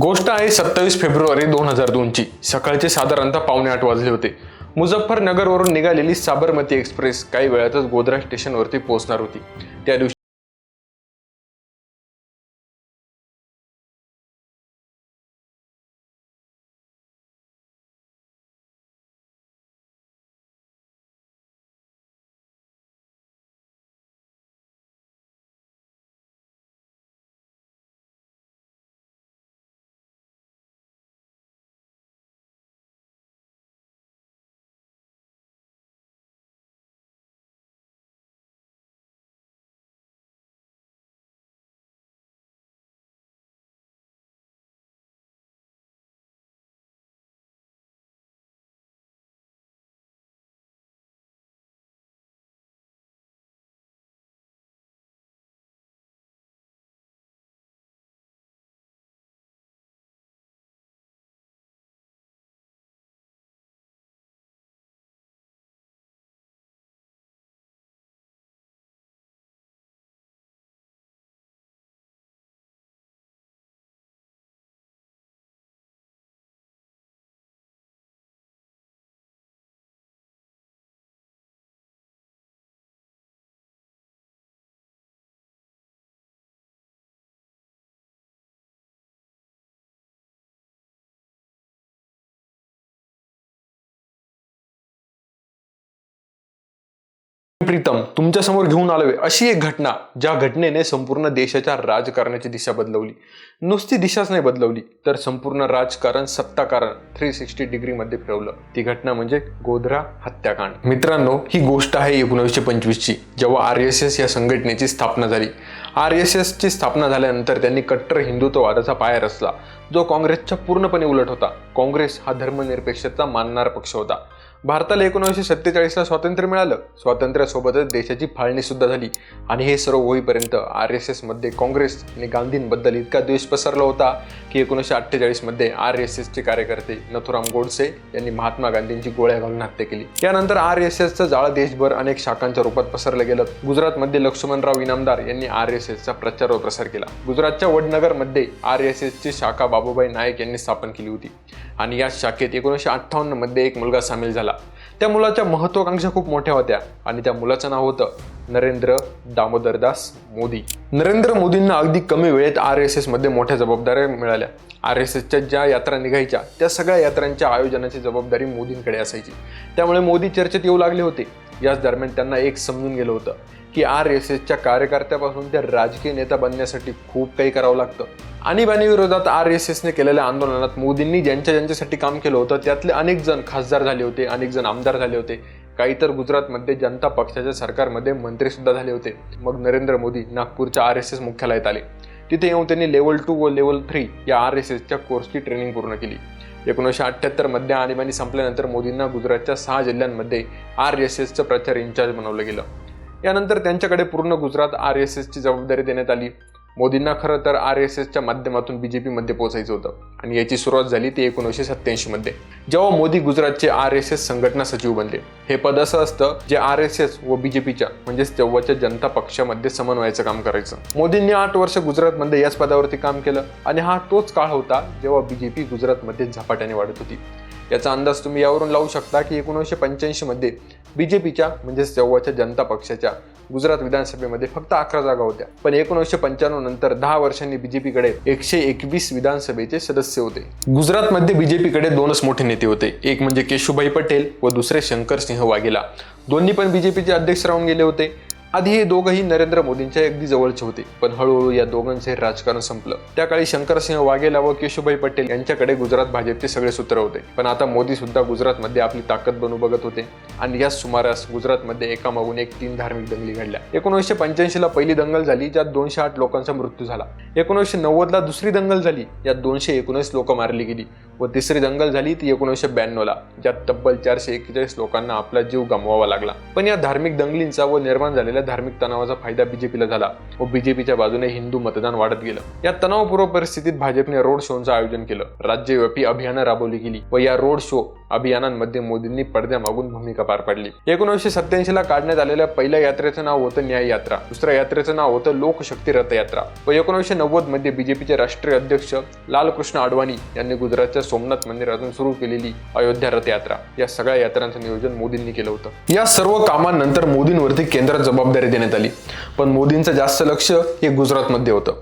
गोष्ट आहे सत्तावीस फेब्रुवारी दोन हजार दोनची. सकाळचे साधारणतः पावणे आठ वाजले होते. मुझफ्फरनगरवरून निघालेली साबरमती एक्सप्रेस काही वेळातच गोध्रा स्टेशनवरती पोहोचणार होती. त्या दिवशी प्रीतम तुमच्यासमोर घेऊन आलोय. अशी एक घटना ज्या घटनेने संपूर्ण देशाच्या राजकारणाची दिशा बदलवली. नुसती दिशाच नाही बदलवली तर संपूर्ण राजकारण सत्ताकारण थ्री सिक्स्टी डिग्री मध्ये फिरवलं. ती घटना म्हणजे गोधरा हत्याकांड. मित्रांनो ही गोष्ट आहे एकोणीसशे पंचवीसची जेव्हा आर एस एस या संघटनेची स्थापना झाली. आर एस एसची स्थापना झाल्यानंतर त्यांनी कट्टर हिंदुत्ववादाचा पाया रचला जो काँग्रेसच्या पूर्णपणे उलट होता. काँग्रेस हा धर्मनिरपेक्षता मानणारा पक्ष होता. भारताला एकोणीसशे सत्तेचाळीसला स्वातंत्र्य मिळालं. स्वातंत्र्यासोबतच देशाची फाळणी सुद्धा झाली. आणि हे सर्व होईपर्यंत आर एस एसमध्ये काँग्रेस आणि गांधींबद्दल इतका द्वेष पसरला होता की एकोणीसशे अठ्ठेचाळीसमध्ये आर एस एसचे कार्यकर्ते नथुराम गोडसे यांनी महात्मा गांधींची गोळ्या घालून हत्या केली. त्यानंतर आर एस एसचं जाळं देशभर अनेक शाखांच्या रूपात पसरलं गेलं. गुजरातमध्ये लक्ष्मणराव इनामदार यांनी आर एस एसचा प्रचार व प्रसार केला. गुजरातच्या वडनगरमध्ये आर एस एसची शाखा बाबूबाई नाईक यांनी स्थापन केली होती. आणि या शाखेत एकोणीसशे अठ्ठावन्नमध्ये एक मुलगा सामील झाला. त्या मुलाच्या महत्वाकांक्षा खूप मोठ्या होत्या आणि त्या मुलाचं नाव होतं नरेंद्र दामोदरदास मोदी. नरेंद्र मोदींना अगदी कमी वेळेत आर एस एसमध्ये मोठ्या जबाबदाऱ्या मिळाल्या. आर एस एसच्या ज्या यात्रा निघायच्या त्या सगळ्या यात्रांच्या आयोजनाची जबाबदारी मोदींकडे असायची. त्यामुळे मोदी चर्चेत येऊ लागले होते. याच दरम्यान त्यांना एक समजून गेलं होतं की आर एस एसच्या कार्यकर्त्यापासून त्या राजकीय नेता बनण्यासाठी खूप काही करावं लागतं. आणीबाणी विरोधात आर एस एसने केलेल्या आंदोलनात मोदींनी ज्यांच्या ज्यांच्यासाठी काम केलं होतं त्यातले अनेक जण खासदार झाले होते अनेक जण आमदार झाले होते. काही तर गुजरातमध्ये जनता पक्षाच्या सरकारमध्ये मंत्री सुद्धा झाले होते. मग नरेंद्र मोदी नागपूरच्या आर एस एस मुख्यालयात आले. तिथे येऊन त्यांनी लेवल टू व लेवल थ्री या आर एस एसच्या कोर्सची ट्रेनिंग पूर्ण केली. एकोणीसशे अठ्ठ्याहत्तरमध्ये आणीबाणी संपल्यानंतर मोदींना गुजरातच्या सहा जिल्ह्यांमध्ये आर एस एसचं प्रचार इन्चार्ज बनवलं गेलं. यानंतर त्यांच्याकडे पूर्ण गुजरात आर एस एसची जबाबदारी देण्यात आली. मोदींना खरं तर आर एस एसच्या माध्यमातून बी जे पीमध्ये पोहोचायचं होतं. आणि याची सुरुवात झाली ती एकोणीसशे सत्त्याऐंशीमध्ये. जेव्हा मोदी गुजरातचे आर एस एस संघटना सचिव बनले हे पद असं असतं जे आर एस एस व बी जे पीच्या म्हणजेच तेव्हाच्या जनता पक्षामध्ये समन्वयाचं काम करायचं. मोदींनी आठ वर्ष गुजरातमध्ये याच पदावरती काम केलं आणि हा तोच काळ होता जेव्हा बी जे पी गुजरातमध्ये झपाट्याने वाढत होती. याचा अंदाज तुम्ही यावरून लावू शकता की एकोणीसशे पंच्याऐंशीमध्ये बी जे पीच्या म्हणजेच तेव्हाच्या जनता पक्षाच्या गुजरात विधानसभेमध्ये फक्त अकरा जागा होत्या. पण एकोणीसशे पंच्याण्णव नंतर दहा वर्षांनी बीजेपीकडे एकशे एकवीस विधानसभेचे सदस्य होते. गुजरातमध्ये बीजेपीकडे दोनच मोठे नेते होते. एक म्हणजे केशुभाई पटेल व दुसरे शंकर सिंह वाघेला. दोन्ही पण बीजेपीचे अध्यक्ष राहून गेले होते. आधी हे दोघंही नरेंद्र मोदींच्या अगदी जवळचे होते पण हळूहळू या दोघांचे राजकारण संपलं. त्या काळी शंकरसिंह वाघेला व केशुभाई पटेल यांच्याकडे गुजरात भाजपचे सगळे सूत्र होते पण आता मोदी सुद्धा गुजरातमध्ये आपली ताकद बनू बघत होते आणि याच सुमारास गुजरातमध्ये एकामागून एक तीन धार्मिक दंगली घडल्या. एकोणीसशे पंच्याऐंशीला पहिली दंगल झाली ज्यात दोनशे आठ लोकांचा मृत्यू झाला. एकोणीसशे नव्वदला दुसरी दंगल झाली यात दोनशे एकोणीस लोक मारली गेली. व तिसरी दंगल झाली ती एकोणीसशे ब्याण्णवला ज्यात तब्बल चारशे एक्केचाळीस लोकांना आपला जीव गमवावा लागला. पण या धार्मिक दंगलींचा व निर्माण झालेल्या धार्मिक तणावाचा फायदा बीजेपीला झाला व बीजेपीच्या बाजूने हिंदू मतदान वाढत गेलं. या तणावपूर्व परिस्थितीत भाजपने रोड शोचं आयोजन केलं. राज्यव्यापी अभियानं राबवली गेली व या रोड शो अभियानांमध्ये मोदींनी पडद्यामागून भूमिका पार पाडली. एकोणीसशे सत्याऐंशी ला काढण्यात आलेल्या पहिल्या यात्रेचं नाव होतं न्याय यात्रा दुसऱ्या यात्रेचं नाव होतं लोकशक्ती रथयात्रा. व एकोणीसशे नव्वदमध्ये बीजेपीचे राष्ट्रीय अध्यक्ष लालकृष्ण अडवाणी यांनी गुजरातच्या सोमनाथ मंदिरातून सुरू केलेली अयोध्या रथयात्रा. या सगळ्या यात्रांचं नियोजन मोदींनी केलं होतं. या सर्व कामांनंतर मोदींवरती केंद्रात जबाबदारी देण्यात आली. पण मोदींचं जास्त लक्ष हे गुजरातमध्ये होतं.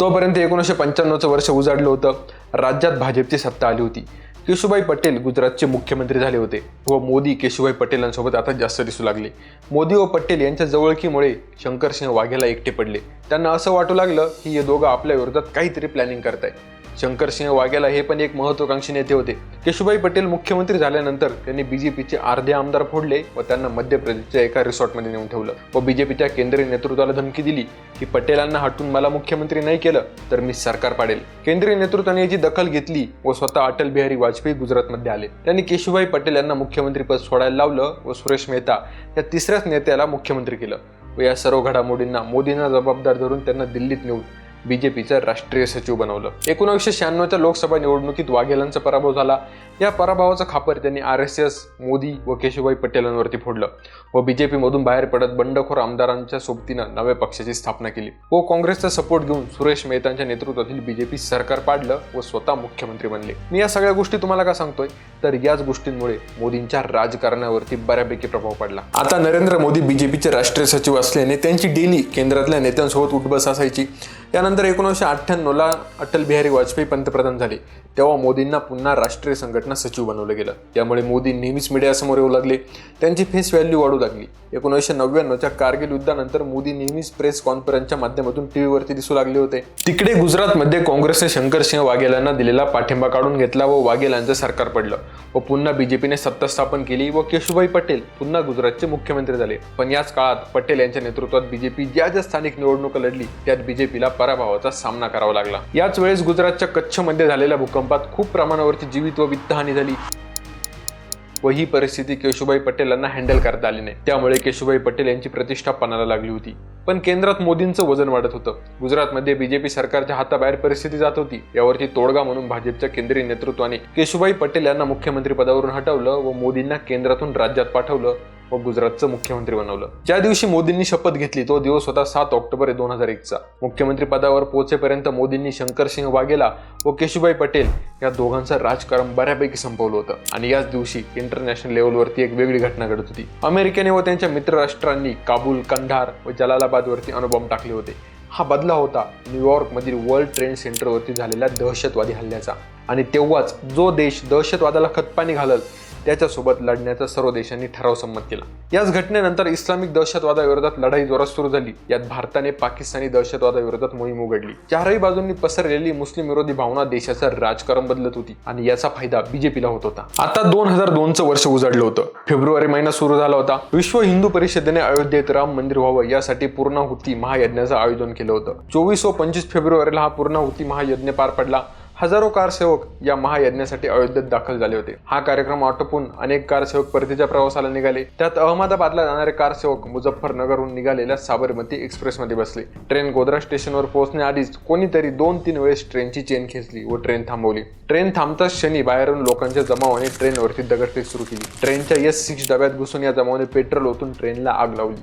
तोपर्यंत एकोणीसशे पंच्याण्णवचं वर्ष उजाडलं होतं. राज्यात भाजपची सत्ता आली होती. केशुभाई पटेल गुजरातचे मुख्यमंत्री झाले होते व मोदी केशुभाई पटेलांसोबत आता जास्त दिसू लागले. मोदी व पटेल यांच्या जवळकीमुळे शंकरसिंह वाघेला एकटे पडले. त्यांना असं वाटू लागलं की हे दोघं आपल्या विरोधात काहीतरी प्लॅनिंग करताय शंकरसिंह वाघेला हे पण एक महत्वाकांक्षी नेते होते. केशुभाई पटेल मुख्यमंत्री झाल्यानंतर त्यांनी बीजेपीचे अर्धे आमदार फोडले व त्यांना मध्य प्रदेशच्या एका रिसॉर्टमध्ये नेऊन ठेवलं. व बीजेपीच्या केंद्रीय नेतृत्वाला धमकी दिली की पटेलांना हटून मला मुख्यमंत्री नाही केलं तर मी सरकार पाडेल. केंद्रीय नेतृत्वाने याची दखल घेतली व स्वतः अटल बिहारी वाजपेयी गुजरातमध्ये आले. त्यांनी केशुभाई पटेल यांना मुख्यमंत्री पद सोडायला लावलं व सुरेश मेहता या तिसऱ्याच नेत्याला मुख्यमंत्री केलं. व या सर्व घडामोडींना मोदींना जबाबदार धरून त्यांना दिल्लीत नेऊन बीजेपीचं राष्ट्रीय सचिव बनवलं. एकोणीसशे शहाण्णवच्या लोकसभा निवडणुकीत वाघेलांचा पराभव झाला. या पराभवाचा खापर त्यांनी आर एस एस मोदी व केशुभाई पटेलांवरती फोडलं व बीजेपीमधून बाहेर पडत बंडखोर आमदारांच्या सोबतीनं नव्या पक्षाची स्थापना केली. व काँग्रेसचा सपोर्ट घेऊन सुरेश मेहतांच्या नेतृत्वातील बीजेपी सरकार पाडलं व स्वतः मुख्यमंत्री बनले. मी या सगळ्या गोष्टी तुम्हाला का सांगतोय? तर याच गोष्टींमुळे मोदींच्या राजकारणावरती बऱ्यापैकी प्रभाव पडला. आता नरेंद्र मोदी बीजेपीचे राष्ट्रीय सचिव असल्याने त्यांची डेली केंद्रातल्या नेत्यांसोबत उठबस असायची. त्यानंतर एकोणीसशे अठ्ठ्याण्णवला अटल बिहारी वाजपेयी पंतप्रधान झाले. तेव्हा मोदींना पुन्हा राष्ट्रीय संघटना सचिव बनवलं गेलं. त्यामुळे मोदी नेहमीच मीडियासमोर येऊ लागले. त्यांची फेस व्हॅल्यू वाढू लागली. एकोणीसशे नव्याण्णवच्या कारगिल युद्धानंतर मोदी नेहमीच प्रेस कॉन्फरन्सच्या माध्यमातून टीव्हीवरती दिसू लागले होते. तिकडे गुजरातमध्ये काँग्रेसने शंकरसिंह वाघेलांना दिलेला पाठिंबा काढून घेतला व वाघेलांचं सरकार पडलं. व पुन्हा बीजेपीने सत्ता स्थापन केली व केशुभाई पटेल पुन्हा गुजरातचे मुख्यमंत्री झाले. पण याच काळात पटेल यांच्या नेतृत्वात बीजेपी ज्या ज्या स्थानिक निवडणुका लढली त्यात बीजेपीला पराभवाचा सामना करावा लागला. याच वेळेस गुजरातच्या कच्छमध्ये झालेल्या भूकंपात खूप प्रमाणावरती जीवित व वित्तहानी झाली. व ही परिस्थिती केशुभाई पटेलांना हँडल करता आली नाही. त्यामुळे केशुभाई पटेल यांची प्रतिष्ठा पणाला लागली होती. पण केंद्रात मोदींचं वजन वाढत होतं. गुजरातमध्ये बीजेपी सरकारच्या हाताबाहेर परिस्थिती जात होती. यावरती तोडगा म्हणून भाजपच्या केंद्रीय नेतृत्वाने केशुभाई पटेल यांना मुख्यमंत्री पदावरून हटवलं व मोदींना केंद्रातून राज्यात पाठवलं. व गुजरातचं मुख्यमंत्री बनवलं. ज्या दिवशी मोदींनी शपथ घेतली तो दिवस होता सात ऑक्टोबर दोन हजार एकचा. मुख्यमंत्री पदावर पोहोचेपर्यंत मोदींनी शंकरसिंह वाघेला व केशुभाई पटेल या दोघांचं राजकारण बऱ्यापैकी संपवलं होतं. आणि याच दिवशी इंटरनॅशनल लेवलवरती एक वेगळी घटना घडत होती. अमेरिकेने व त्यांच्या मित्र राष्ट्रांनी काबूल कंधार व जलालाबादवरती अणुबॉम्ब टाकले होते. हा बदला होता न्यूयॉर्कमधील वर्ल्ड ट्रेड सेंटरवरती झालेल्या दहशतवादी हल्ल्याचा. आणि तेव्हाच जो देश दहशतवादाला खतपाणी घालल त्याच्यासोबत लढण्याचा सर्व देशांनी ठराव संमत केला. याच घटनेनंतर इस्लामिक दहशतवादाविरोधात लढाई जोरात सुरू झाली. यात भारताने पाकिस्तानी दहशतवादाविरोधात मोहीम उघडली. चारही बाजूंनी पसरलेली मुस्लिम विरोधी भावना देशाचं राजकारण बदलत होती आणि याचा फायदा बीजेपीला होत होता. आता दोन हजार दोनचं वर्ष उजाडलं होतं. फेब्रुवारी महिना सुरू झाला होता. विश्व हिंदू परिषदेने अयोध्येत राम मंदिर व्हावं यासाठी पूर्णाहुती महायज्ञाचं आयोजन केलं होतं. चोवीस व पंचवीस फेब्रुवारीला हा पूर्णाहुती महायज्ञ पार पडला. हजारो कारसेवक या महायज्ञासाठी अयोध्येत दाखल झाले होते. हा कार्यक्रम आटोपून अनेक कारसेवक परतीच्या प्रवासाला निघाले. त्यात अहमदाबादला जाणारे कारसेवक मुझफ्फरनगरहून निघालेल्या साबरमती एक्सप्रेसमध्ये बसले. ट्रेन गोद्रा स्टेशनवर पोहोचण्याआधीच कोणीतरी दोन तीन वेळेस ट्रेनची चेन खेचली व ट्रेन थांबवली. ट्रेन थांबताच क्षणी बाहेरून लोकांच्या जमावाने ट्रेनवरती दगडफेक सुरू केली. ट्रेनच्या एस सिक्स डब्यात घुसून या जमावाने पेट्रोल ओतून ट्रेनला आग लावली.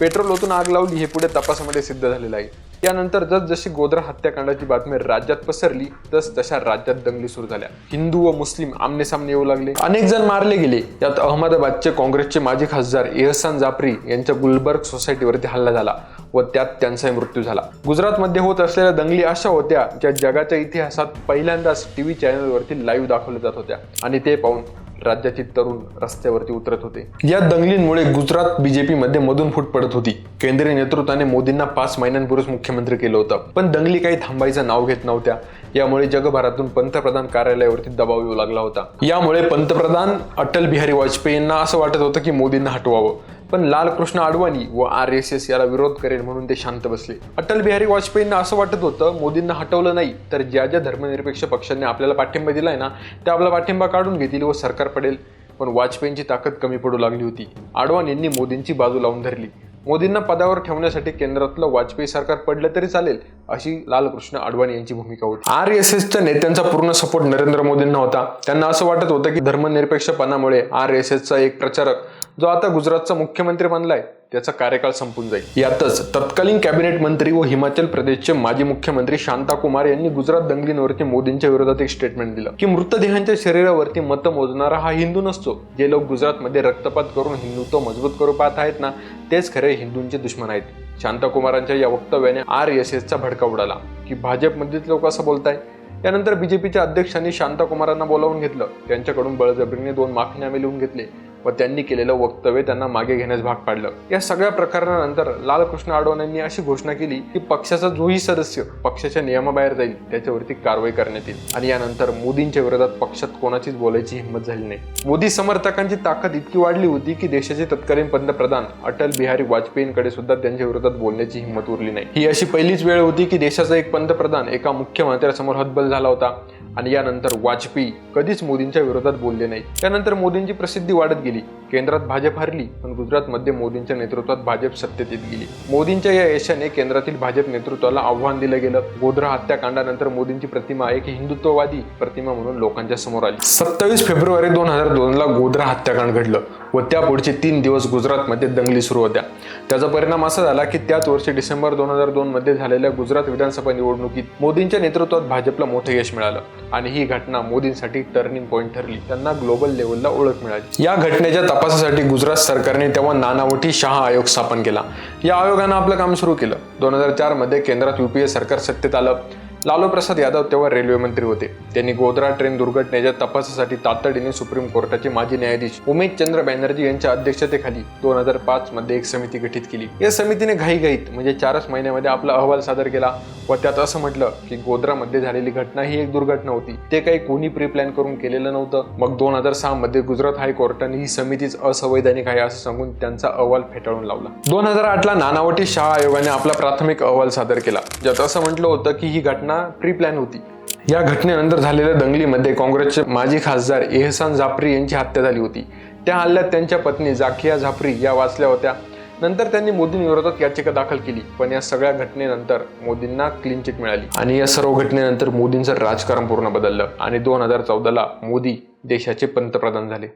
पेट्रोल ओतून आग लावली हे पुढे तपासामध्ये सिद्ध झालेलं आहे. त्यानंतर जसजशी गोधरा हत्याकांडाची बातमी राज्यात पसरली तस तशा राज्यात दंगली सुरू झाल्या. हिंदू व मुस्लिम आमने सामने येऊ लागले. अनेक जण मारले गेले. यात अहमदाबादचे काँग्रेसचे माजी खासदार एहसान जाफरी यांच्या गुलबर्ग सोसायटीवरती हल्ला झाला व त्यात त्यांचाही मृत्यू झाला. गुजरातमध्ये होत असलेल्या दंगली अशा होत्या ज्या जगाच्या इतिहासात पहिल्यांदाच टीव्ही चॅनलवरती लाईव्ह दाखवल्या जात होत्या. आणि ते पाहून राज्याची तरुण रस्त्यावरती उतरत होते. या दंगलींमुळे गुजरात बीजेपीमध्ये मधून फूट पडत होती. केंद्रीय नेतृत्वाने मोदींना पाच महिन्यांपूर्वीच मुख्यमंत्री केलं होतं. पण दंगली काही थांबायचं नाव घेत नव्हत्या. यामुळे जगभरातून पंतप्रधान कार्यालयावरती दबाव येऊ लागला होता. यामुळे पंतप्रधान अटल बिहारी वाजपेयींना असं वाटत होतं की मोदींना हटवावं. पण लालकृष्ण अडवाणी व आर एस एस याला विरोध करेल म्हणून ते शांत बसले. अटल बिहारी वाजपेयींना असं वाटत होतं मोदींना हटवलं नाही तर ज्या ज्या धर्मनिरपेक्ष पक्षांनी आपल्याला पाठिंबा दिलाय ना त्या आपला पाठिंबा काढून घेतील व सरकार पडेल. पण वाजपेयींची ताकद कमी पडू लागली होती. आडवाणींनी मोदींची बाजू लावून धरली. मोदींना पदावर ठेवण्यासाठी केंद्रातलं वाजपेयी सरकार पडलं तरी चालेल अशी लालकृष्ण अडवाणी यांची भूमिका होती. आर एस एसच्या नेत्यांचा पूर्ण सपोर्ट नरेंद्र मोदींना होता. त्यांना असं वाटत होतं की धर्मनिरपेक्षपणामुळे आर एस एसचा एक प्रचारक जो आता गुजरातचा मुख्यमंत्री बनलाय त्याचा कार्यकाळ संपून जाईल. यातच तत्कालीन कॅबिनेट मंत्री व हिमाचल प्रदेशचे माजी मुख्यमंत्री शांता कुमार यांनी गुजरात दंगलींवरती मोदींच्या विरोधात एक स्टेटमेंट दिलं. की मृतदेहांच्या शरीरावरती मत मोजणारा हा हिंदू नसतो. जे लोक गुजरातमध्ये रक्तपात करून हिंदुत्व मजबूत करू पाहत आहेत ना तेच खरे हिंदूंचे दुश्मन आहेत. शांताकुमारांच्या या वक्तव्याने आर एस एसचा भडका उडाला. की भाजपमधील लोक असं बोलताय? त्यानंतर बीजेपीच्या अध्यक्षांनी शांताकुमारांना बोलावून घेतलं. त्यांच्याकडून बळजबरीने दोन माफीनामे लिहून घेतले. व त्यांनी केलेलं वक्तव्य त्यांना मागे घेण्यास भाग पाडलं. या सगळ्या प्रकरणानंतर लालकृष्ण अडवाणींनी अशी घोषणा केली की पक्षाचा जोही सदस्य पक्षाच्या नियमाबाहेर जाईल त्याच्यावरती कारवाई करण्यात येईल. आणि यानंतर मोदींच्या विरोधात पक्षात कोणाचीच बोलायची हिंमत झाली नाही. मोदी समर्थकांची ताकद इतकी वाढली होती की देशाचे तत्कालीन पंतप्रधान अटल बिहारी वाजपेयींकडे सुद्धा त्यांच्या विरोधात बोलण्याची हिंमत उरली नाही. ही अशी पहिलीच वेळ होती की देशाचा एक पंतप्रधान एका मुख्यमंत्र्यासमोर हतबल झाला होता. आणि यानंतर वाजपेयी कधीच मोदींच्या विरोधात बोलले नाही त्यानंतर मोदींची प्रसिद्धी वाढत गेली. केंद्रात भाजप हरली पण गुजरातमध्ये मोदींच्या नेतृत्वात भाजप सत्तेत येत गेली. मोदींच्या या यशाने केंद्रातील भाजप नेतृत्वाला आव्हान दिलं गेलं. गोधरा हत्याकांडानंतर मोदींची प्रतिमा एक हिंदुत्ववादी प्रतिमा म्हणून लोकांच्या समोर आली. सत्तावीस फेब्रुवारी दोन हजार दोन ला गोधरा हत्याकांड घडलं व त्या पुढचे तीन दिवस गुजरातमध्ये दंगली सुरू होत्या. त्याचा परिणाम असा झाला की त्याच वर्षी डिसेंबर दोन हजार दोन मध्ये झालेल्या गुजरात विधानसभा निवडणुकीत मोदींच्या नेतृत्वात भाजपला मोठं यश मिळालं आणि ही घटना मोदींसाठी टर्निंग पॉईंट ठरली. त्यांना ग्लोबल लेवलला ओळख मिळाली. या घटनेच्या तपासासाठी गुजरात सरकारने तेव्हा नानावटी शहा आयोग स्थापन केला. या आयोगानं आपलं काम सुरू केलं. दोन हजार चारमध्ये केंद्रात युपीए सरकार सत्तेत आलं. लालू प्रसाद यादव तेव्हा रेल्वे मंत्री होते. त्यांनी गोधरा ट्रेन दुर्घटनेच्या तपासासाठी तातडीने सुप्रीम कोर्टाचे माजी न्यायाधीश उमेश चंद्र बॅनर्जी यांच्या अध्यक्षतेखाली दोन हजार पाच मध्ये एक समिती गठीत केली. या समितीने घाईघाईत म्हणजे चारच महिन्यामध्ये आपला अहवाल सादर केला व त्यात असं म्हटलं की गोधरामध्ये झालेली घटना ही एक दुर्घटना होती. ते काही कोणी प्री प्लॅन करून केलेलं नव्हतं. मग दोन हजार सहा मध्ये गुजरात हायकोर्टाने ही समितीच असंवैधानिक आहे असं सांगून त्यांचा अहवाल फेटाळून लावला. दोन हजार आठला नानावटी शाळा आयोगाने आपला प्राथमिक अहवाल सादर केला. ज्यात असं म्हटलं होतं की ही घटना प्री प्लॅन होती. या घटनेनंतर झालेल्या दंगलीमध्ये काँग्रेसचे माजी खासदार एहसान जाफरी यांची हत्या झाली होती. त्या हल्ल्यात त्यांच्या पत्नी जाखिया जाफरी या वाचल्या होत्या. नंतर त्यांनी मोदींविरोधात याचिका दाखल केली पण या सगळ्या घटनेनंतर मोदींना क्लीन चिट मिळाली. आणि या सर्व घटनेनंतर मोदींचं राजकारण पूर्ण बदललं आणि दोन हजार चौदाला मोदी देशाचे पंतप्रधान झाले.